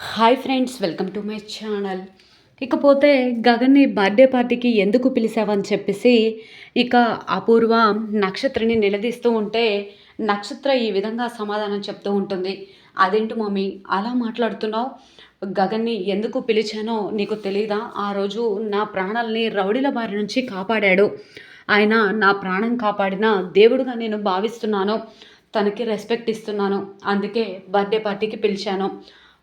Hi friends welcome to my channel. ఇకపోతే గగన్ని birthday పార్టీకి ఎందుకు పిలిచావని చెప్పేసి ఇక అపూర్వ నక్షత్రని నిలదీస్తూ ఉంటే నక్షత్ర ఈ విధంగా సమాధానం చెప్తూ ఉంటుంది. అదేంటి మమ్మీ అలా మాట్లాడుతున్నావు? గగన్ని ఎందుకు పిలిచానో నీకు తెలీదా? ఆ రోజు నా ప్రాణాలని రౌడీల బారి నుంచి కాపాడాడు. ఆయన నా ప్రాణం కాపాడిన దేవుడుగా నేను భావిస్తున్నాను. తనకి రెస్పెక్ట్ ఇస్తున్నాను. అందుకే బర్త్డే పార్టీకి పిలిచాను.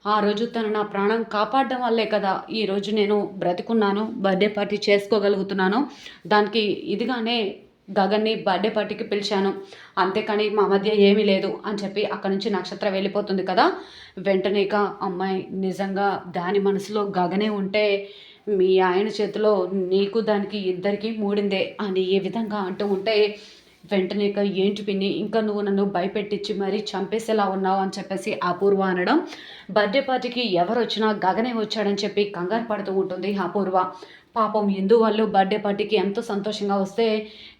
ఆ రోజు తను నా ప్రాణం కాపాడడం వల్లే కదా ఈరోజు నేను బ్రతుకున్నాను బర్త్డే పార్టీ చేసుకోగలుగుతున్నాను. దానికి ఇదిగానే గగన్ని బర్త్డే పార్టీకి పిలిచాను. అంతేకాని మా మధ్య ఏమీ లేదు అని చెప్పి అక్కడి నుంచి నక్షత్రం వెళ్ళిపోతుంది కదా. వెంటనే ఇక అమ్మాయి నిజంగా దాని మనసులో గగనే ఉంటే మీ ఆయన చేతిలో నీకు దానికి ఇద్దరికి మూడిందే అని ఏ విధంగా అంటూ ఉంటే వెంటనే ఇక ఏంటి పిన్ని? ఇంకా నువ్వు నన్ను భయపెట్టించి మరీ చంపేసేలా ఉన్నావు అని చెప్పేసి అపూర్వ అనడం. బర్త్డే పార్టీకి ఎవరు వచ్చినా గగనే వచ్చాడని చెప్పి కంగారు పడుతూ ఉంటుంది అపూర్వ. పాపం హిందూ వాళ్ళు బర్త్డే పార్టీకి ఎంతో సంతోషంగా వస్తే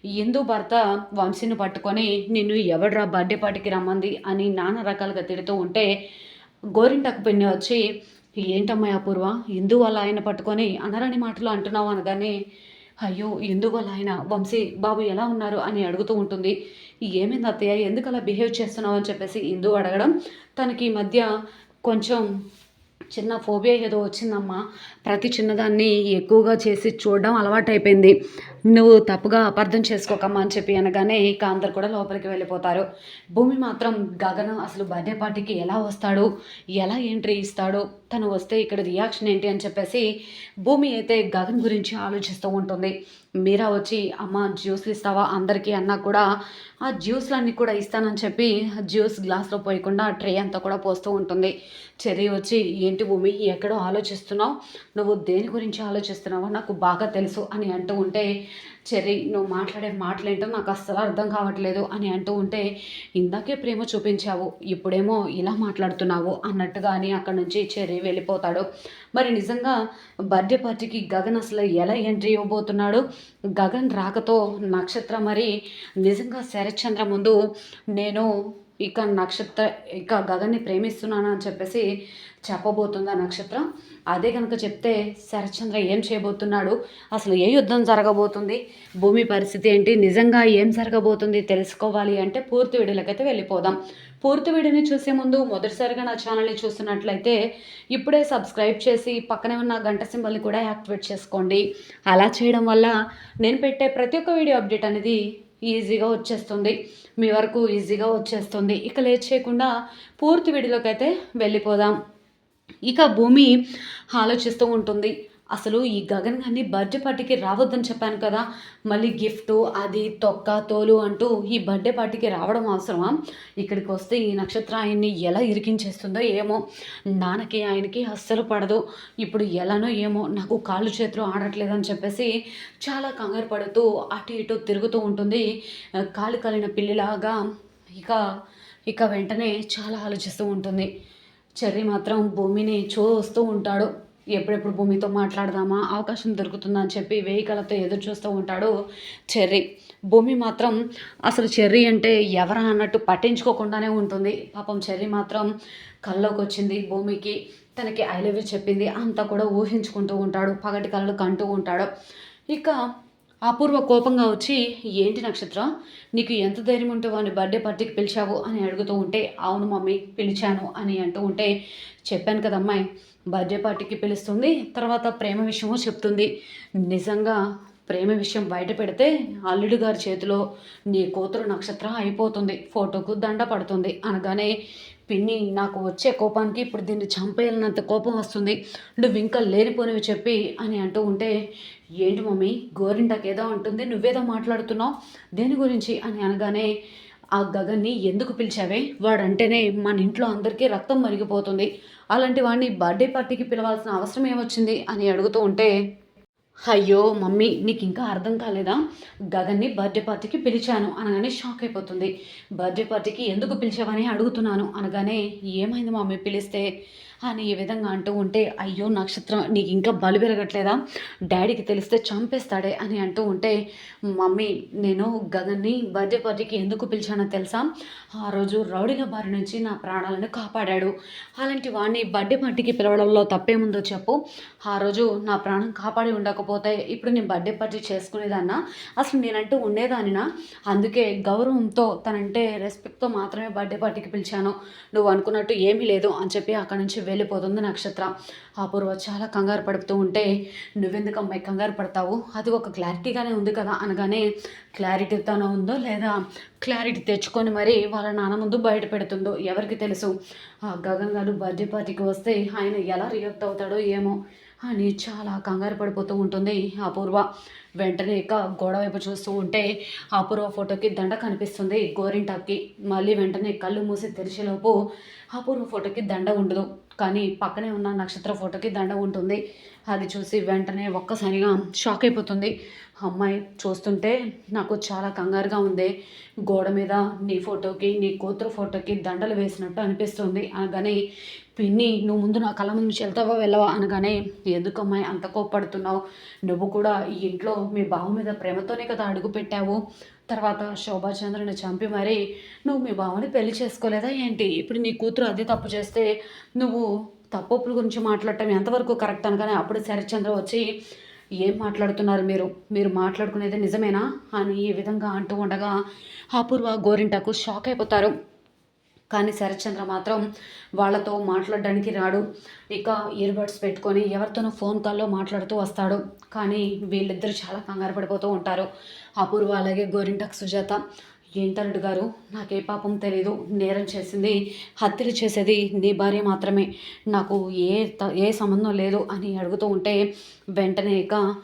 హిందూ భర్త వంశీని పట్టుకొని నిన్ను ఎవడ్రా బర్త్డే పార్టీకి రమ్మంది? అని నానా రకాలుగా తిడుతూ ఉంటే గోరింటకు పిన్ని వచ్చి ఏంటమ్మాయి అపూర్వ? హిందూ వాళ్ళ ఆయన పట్టుకొని అనరాని మాటలు అంటున్నావు అనగానే అయ్యో ఎందువల్ల ఆయన వంశీ బాబు ఎలా ఉన్నారు అని అడుగుతూ ఉంటుంది. ఏమైంది అత్తయ్య? ఎందుకు అలా బిహేవ్ చేస్తున్నావు అని చెప్పేసి ఇందు అడగడం. తనకి ఈ మధ్య కొంచెం చిన్న ఫోబియా ఏదో వచ్చిందమ్మా. ప్రతి చిన్నదాన్ని ఎక్కువగా చేసి చూడడం అలవాటైపోయింది. నువ్వు తప్పుగా అపార్థం చేసుకోకమ్మా అని చెప్పి అనగానే ఇక అందరు కూడా లోపలికి వెళ్ళిపోతారు. భూమి మాత్రం గగనం అసలు బర్త్డే పార్టీకి ఎలా వస్తాడు? ఎలా ఎంట్రీ ఇస్తాడు? తను వస్తే ఇక్కడ రియాక్షన్ ఏంటి అని చెప్పేసి భూమి అయితే గగన్ గురించి ఆలోచిస్తూ ఉంటుంది. మీరా వచ్చి అమ్మ జ్యూస్లు ఇస్తావా అందరికీ? అన్నా కూడా ఆ జ్యూస్లన్నీ కూడా ఇస్తానని చెప్పి జ్యూస్ గ్లాస్లో పోయకుండా ట్రే అంతా కూడా పోస్తూ ఉంటుంది. చెర్రీ వచ్చి ఏంటి భూమి ఎక్కడో ఆలోచిస్తున్నావు? నువ్వు దేని గురించి ఆలోచిస్తున్నావో నాకు బాగా తెలుసు అని అంటూ ఉంటే చెర్రీ నువ్వు మాట్లాడే మాటలేంటో నాకు అస్సలు అర్థం కావట్లేదు అని అంటూ ఉంటే ఇందాకే ప్రేమ చూపించావు ఇప్పుడేమో ఇలా మాట్లాడుతున్నావు అన్నట్టుగా అని అక్కడి నుంచి చెర్రీ వెళ్ళిపోతాడు. మరి నిజంగా బర్త్డే పార్టీకి గగన్ అసలు ఎలా ఎంట్రీ ఇవ్వబోతున్నాడు? గగన్ రాకతో నక్షత్ర మరి నిజంగా శరత్చంద్ర ముందు నేను ఇక నక్షత్ర ఇక గగన్ని ప్రేమిస్తున్నాను అని చెప్పేసి చెప్పబోతుందా నక్షత్రం? అదే కనుక చెప్తే శరత్చంద్ర ఏం చేయబోతున్నాడు? అసలు ఏ యుద్ధం జరగబోతుంది? భూమి పరిస్థితి ఏంటి? నిజంగా ఏం జరగబోతుంది? తెలుసుకోవాలి అంటే పూర్తి వీడియోలకైతే వెళ్ళిపోదాం. పూర్తి వీడియోని చూసే ముందు మొదటిసారిగా నా ఛానల్ని చూస్తున్నట్లయితే ఇప్పుడే సబ్స్క్రైబ్ చేసి పక్కనే ఉన్న గంట సింబల్ని కూడా యాక్టివేట్ చేసుకోండి. అలా చేయడం వల్ల నేను పెట్టే ప్రతి ఒక్క వీడియో అప్డేట్ అనేది ఈజీగా వచ్చేస్తుంది. మీ వరకు ఈజీగా వచ్చేస్తుంది. ఇక లేట్ చేయకుండా పూర్తి వీడియోలోకి అయితే వెళ్ళిపోదాం. ఇక భూమి ఆలోచిస్తూ ఉంటుంది. అసలు ఈ గగన్ గారిని బర్త్డే పార్టీకి రావద్దని చెప్పాను కదా. మళ్ళీ గిఫ్ట్ అది తొక్క తోలు అంటూ ఈ బర్త్డే పార్టీకి రావడం అవసరమా? ఇక్కడికి వస్తే ఈ నక్షత్ర ఆయన్ని ఎలా ఇరికించేస్తుందో ఏమో. నాన్నకి ఆయనకి అస్సలు పడదు. ఇప్పుడు ఎలానో ఏమో. నాకు కాళ్ళు చేతులు ఆడట్లేదని చెప్పేసి చాలా కంగారు పడుతూ అటు ఇటు తిరుగుతూ ఉంటుంది. కాలు కలిన పిల్లిలాగా ఇక ఇక వెంటనే చాలా ఆలోచిస్తూ ఉంటుంది. చెర్రీ మాత్రం భూమిని చూస్తూ ఉంటాడు. ఎప్పుడెప్పుడు భూమితో మాట్లాడదామా? అవకాశం దొరుకుతుందా అని చెప్పి వేయి కళతో ఎదురు చూస్తూ ఉంటాడు చెర్రీ. భూమి మాత్రం అసలు చెర్రీ అంటే ఎవరా అన్నట్టు పట్టించుకోకుండానే ఉంటుంది. పాపం చెర్రీ మాత్రం కల్లోకి వచ్చింది భూమికి. తనకి ఐ లవ్ యూ చెప్పింది. అంతా కూడా ఊహించుకుంటూ ఉంటాడు. పగటి కళ్ళు కంటూ ఉంటాడు. ఇక అపూర్వ కోపంగా వచ్చి ఏంటి నక్షత్ర? నీకు ఎంత ధైర్యం ఉంటే వాడిని బర్త్డే పార్టీకి పిలిచావు? అని అడుగుతూ ఉంటే అవును మమ్మీ పిలిచాను అని అంటూ ఉంటే చెప్పాను కదా అమ్మాయి బర్త్డే పార్టీకి పిలుస్తుంది తర్వాత ప్రేమ విషయమో చెప్తుంది. నిజంగా ప్రేమ విషయం బయట పెడితే అల్లుడు గారి చేతిలో నీ కూతురు నక్షత్రం అయిపోతుంది. ఫోటోకు దండ పడుతుంది. అనగానే పిన్ని నాకు వచ్చే కోపానికి ఇప్పుడు దీన్ని చంపేయాలన్నంత కోపం వస్తుంది. నువ్వు ఇంకా లేనిపోనివి చెప్పి అని అంటూ ఉంటే ఏంటి మమ్మీ గోరింటాకి ఏదో అంటుంది. నువ్వేదో మాట్లాడుతున్నావు? దేని గురించి? అని అనగానే ఆ గగన్ని ఎందుకు పిలిచావే? వాడంటేనే మన ఇంట్లో అందరికీ రక్తం మరిగిపోతుంది. అలాంటి వాడిని బర్త్డే పార్టీకి పిలవాల్సిన అవసరం ఏమొచ్చింది? అని అడుగుతూ ఉంటే అయ్యో మమ్మీ నీకు ఇంకా అర్థం కాలేదా? గగన్ని బర్త్డే పార్టీకి పిలిచాను అనగానే షాక్ అయిపోతుంది. బర్త్డే పార్టీకి ఎందుకు పిలిచావని అడుగుతున్నాను అనగానే ఏమైంది మమ్మీ పిలిస్తే? అని ఈ విధంగా అంటూ ఉంటే అయ్యో నక్షత్రం నీకు ఇంకా బలు పెరగట్లేదా? డాడీకి తెలిస్తే చంపేస్తాడే అని అంటూ ఉంటే మమ్మీ నేను గగన్ని బర్త్డే పార్టీకి ఎందుకు పిలిచానో తెలుసా? ఆ రోజు రౌడీల బారి నుంచి నా ప్రాణాలను కాపాడాడు. అలాంటి వాడిని బర్త్డే పార్టీకి పిలవడంలో తప్పేముందో చెప్పు. ఆ రోజు నా ప్రాణం కాపాడి ఉండకపోతే ఇప్పుడు నేను బర్త్డే పార్టీ చేసుకునేదాన్నా? అసలు నేనంటూ ఉండేదానినా? అందుకే గౌరవంతో తనంటే రెస్పెక్ట్తో మాత్రమే బర్త్డే పార్టీకి పిలిచాను. నువ్వు అనుకున్నట్టు ఏమీ లేదు అని చెప్పి అక్కడి నుంచి వెళ్ళిపోతుంది నక్షత్ర. అపూర్వ చాలా కంగారు పడుతూ ఉంటే నువ్వెందుకు అమ్మాయి కంగారు పడతావు? అది ఒక క్లారిటీగానే ఉంది కదా అనగానే క్లారిటీతోనే ఉందో లేదా? క్లారిటీ తెచ్చుకొని మరి వాళ్ళ నాన్న ముందు బయట పెడుతుందో ఎవరికి తెలుసు? ఆ గగన్ గారు బర్త్డే పార్టీకి వస్తే ఆయన ఎలా రియాక్ట్ అవుతాడో ఏమో అని చాలా కంగారు పడిపోతూ ఉంటుంది అపూర్వ వెంటనే ఇక గోడ వైపు చూస్తూ ఉంటే అపూర్వ ఫోటోకి దండ కనిపిస్తుంది గోరింటాకి మళ్ళీ వెంటనే కళ్ళు మూసి తెరిచేలోపు అపూర్వ ఫోటోకి దండ ఉండదు. కానీ పక్కనే ఉన్న నక్షత్ర ఫోటోకి దండ ఉంటుంది. అది చూసి వెంటనే ఒక్కసారిగా షాక్ అయిపోతుంది. అమ్మాయి చూస్తుంటే నాకు చాలా కంగారుగా ఉంది. గోడ మీద నీ ఫోటోకి నీ కూతురు ఫోటోకి దండలు వేసినట్టు అనిపిస్తుంది. అనగానే పిన్ని నువ్వు ముందు నా కళ్ళ ముందు వెళ్తావా వెళ్ళవా అనగానే ఎందుకు అమ్మాయి అంత కోప్పడుతున్నావు? నువ్వు కూడా ఈ ఇంట్లో మీ బావ మీద ప్రేమతోనే కదా అడుగు పెట్టావు. తర్వాత శోభాచంద్రుని చంపి మరి నువ్వు మీ బావని పెళ్ళి చేసుకోలేదా ఏంటి? ఇప్పుడు నీ కూతురు అదే తప్పు చేస్తే నువ్వు తప్పుల గురించి మాట్లాడటం ఎంతవరకు కరెక్ట్ అనగానే అప్పుడు శరత్చంద్ర వచ్చి ఏం మాట్లాడుతున్నారు మీరు? మీరు మాట్లాడుకునేది నిజమేనా? అని ఈ విధంగా అంటూ ఉండగా అపూర్వ గోరింటకు షాక్ అయిపోతారు. కానీ శరత్చంద్ర మాత్రం వాళ్ళతో మాట్లాడడానికి రాడు. ఇక ఇయర్బడ్స్ పెట్టుకొని ఎవరితోనో ఫోన్ కాల్లో మాట్లాడుతూ వస్తాడు. కానీ వీళ్ళిద్దరూ చాలా కంగారు పడిపోతూ ఉంటారు. అపూర్వ అలాగే గోరింటక్ సుజాత ఏంటన్నట్టు గారు? నాకే పాపం తెలీదు. నేరం చేసింది హత్యలు చేసేది నీ భార్య మాత్రమే. నాకు ఏ త- ఏ సంబంధం లేదు అని అడుగుతూ ఉంటే వెంటనే ఇక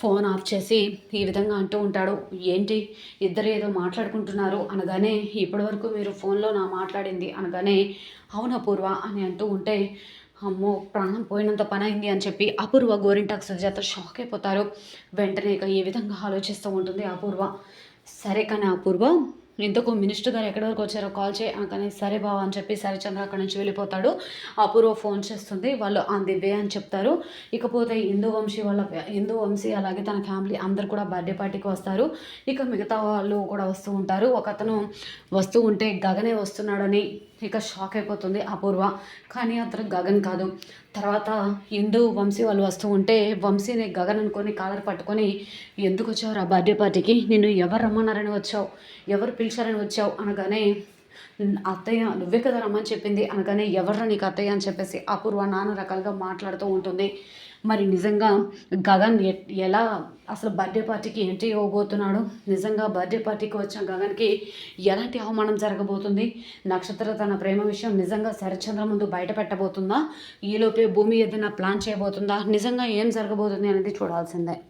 ఫోన్ ఆఫ్ చేసి ఈ విధంగా అంటూ ఉంటాడు. ఏంటి? ఇద్దరు ఏదో మాట్లాడుకుంటున్నారు అనగానే ఇప్పటివరకు మీరు ఫోన్లో నా మాట్లాడింది అనగానే అవును అపూర్వ అని అంటూ ఉంటే అమ్మో ప్రాణం పోయినంత పని అయింది అని చెప్పి అపూర్వ గోరింటాకు సుజాత షాక్ అయిపోతారు. వెంటనే ఇక ఈ విధంగా ఆలోచిస్తూ ఉంటుంది అపూర్వ. సరే కానీ అపూర్వ ఇంతకు మినిస్టర్ గారు ఎక్కడి వరకు వచ్చారో కాల్ చేయి. కానీ సరే బావ అని చెప్పి సరిచంద్ర అక్కడి నుంచి వెళ్ళిపోతాడు. అపూర్వ ఫోన్ చేస్తుంది. వాళ్ళు ఆన్ ది వే అని చెప్తారు. ఇకపోతే హిందూ వంశీ వాళ్ళ హిందూ వంశీ అలాగే తన ఫ్యామిలీ అందరు కూడా బర్త్డే పార్టీకి వస్తారు. ఇక మిగతా వాళ్ళు కూడా వస్తూ ఉంటారు. ఒక అతను వస్తూ ఉంటే గగనే వస్తున్నాడని ఇక షాక్ అయిపోతుంది అపూర్వ. కానీ అతను గగన్ కాదు. తర్వాత హిందూ వంశీ వాళ్ళు వస్తూ ఉంటే వంశీని గగన్ అనుకొని కాలర్ పట్టుకొని ఎందుకు వచ్చావు రా బర్త్డే పార్టీకి? నిన్ను ఎవరు రమ్మన్నారని వచ్చావు? ఎవరు పిలిచారని వచ్చావు? అనగానే అత్తయ్య నువ్వే కదా రమ్మని చెప్పింది. అనగానే ఎవర్రా నీకు అత్తయ్య? అని చెప్పేసి అపూర్వ నాన్న రకాలుగా మాట్లాడుతూ ఉంటుంది. మరి నిజంగా గగన్ ఎలా అసలు బర్త్డే పార్టీకి ఎంట్రీ ఇవ్వబోతున్నాడు? నిజంగా బర్త్డే పార్టీకి వచ్చిన గగన్కి ఎలాంటి అవమానం జరగబోతుంది? నక్షత్ర తన ప్రేమ విషయం నిజంగా శరచంద్ర ముందు బయట పెట్టబోతుందా? ఈలోపే భూమి ఏదైనా ప్లాన్ చేయబోతుందా? నిజంగా ఏం జరగబోతుంది అనేది చూడాల్సిందే.